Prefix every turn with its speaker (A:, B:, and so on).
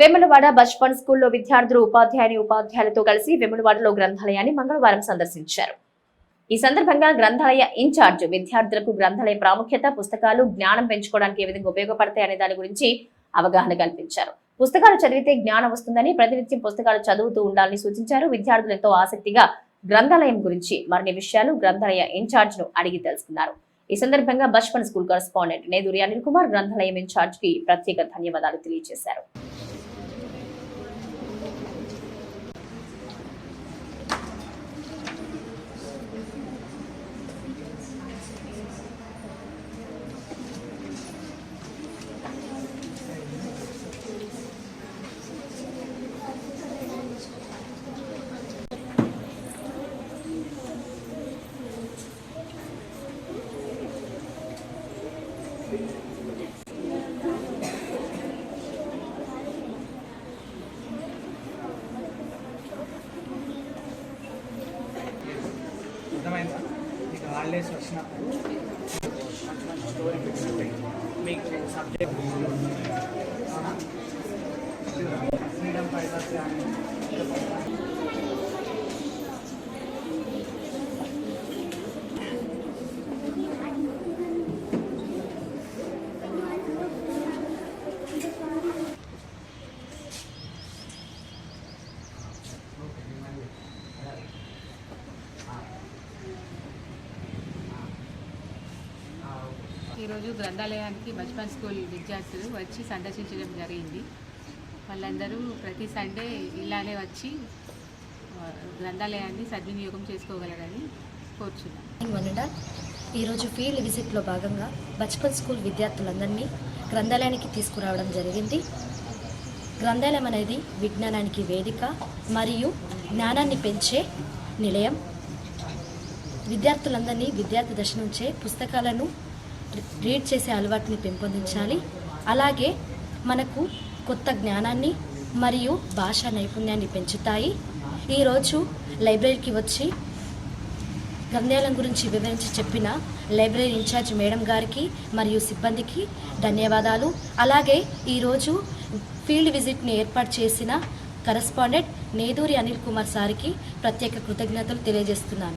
A: వెములవాడ బచ్పన్ స్కూల్లో విద్యార్థులు ఉపాధ్యాయుని ఉపాధ్యాయులతో కలిసి వెములవాడలో గ్రంథాలయాన్ని మంగళవారం సందర్శించారు. ఈ సందర్భంగా గ్రంథాలయ ఇన్ఛార్జ్ విద్యార్థులకు గ్రంథాలయ ప్రాముఖ్యత పుస్తకాలు జ్ఞానం పెంచుకోవడానికి ఏ విధంగా ఉపయోగపడతాయి అనే దాని గురించి అవగాహన కల్పించారు. పుస్తకాలు చదివితే జ్ఞానం వస్తుందని ప్రతినిత్యం పుస్తకాలు చదువుతూ ఉండాలని సూచించారు. విద్యార్థులు ఎంతో ఆసక్తిగా గ్రంథాలయం గురించి మరిన్ని విషయాలు గ్రంథాలయ ఇన్ఛార్జ్ను అడిగి తెలుసుకున్నారు. ఈ సందర్భంగా బచ్పన్ స్కూల్ కరస్పాండెంట్ నేదురి అనిల్ కుమార్ గ్రంథాలయం ఇన్ఛార్జ్కి ప్రత్యేక ధన్యవాదాలు తెలియజేశారు.
B: అర్థమైందా? మీకు హాలిడేస్ వచ్చినప్పుడు మీకు సబ్జెక్ట్
C: ఈరోజు గ్రంథాలయానికి బచ్పన్ స్కూల్ విద్యార్థులు వచ్చి సందర్శించడం జరిగింది. వాళ్ళందరూ ప్రతి సండే ఇలానే వచ్చి గ్రంథాలయాన్ని సద్వినియోగం చేసుకోగలరని కోరుచున్నాను
D: ఈరోజు ఫీల్డ్ విజిట్లో భాగంగా బచ్పన్ స్కూల్ విద్యార్థులందరినీ గ్రంథాలయానికి తీసుకురావడం జరిగింది. గ్రంథాలయం అనేది విజ్ఞానానికి వేదిక మరియు జ్ఞానాన్ని పెంచే నిలయం. విద్యార్థులందరినీ విద్యార్థి దశ నుంచే పుస్తకాలను రీడ్ చేసే అలవాటుని పెంపొందించాలి. అలాగే మనకు కొత్త జ్ఞానాన్ని మరియు భాషా నైపుణ్యాన్ని పెంచుతాయి. ఈరోజు లైబ్రరీకి వచ్చి గ్రంథాలయం గురించి వివరించి చెప్పిన లైబ్రరీ ఇన్ఛార్జ్ మేడం గారికి మరియు సిబ్బందికి ధన్యవాదాలు. అలాగే ఈరోజు ఫీల్డ్ విజిట్ని ఏర్పాటు చేసిన కరస్పాండెంట్ నేదూరి అనిల్ కుమార్ సార్కి ప్రత్యేక కృతజ్ఞతలు తెలియజేస్తున్నాను.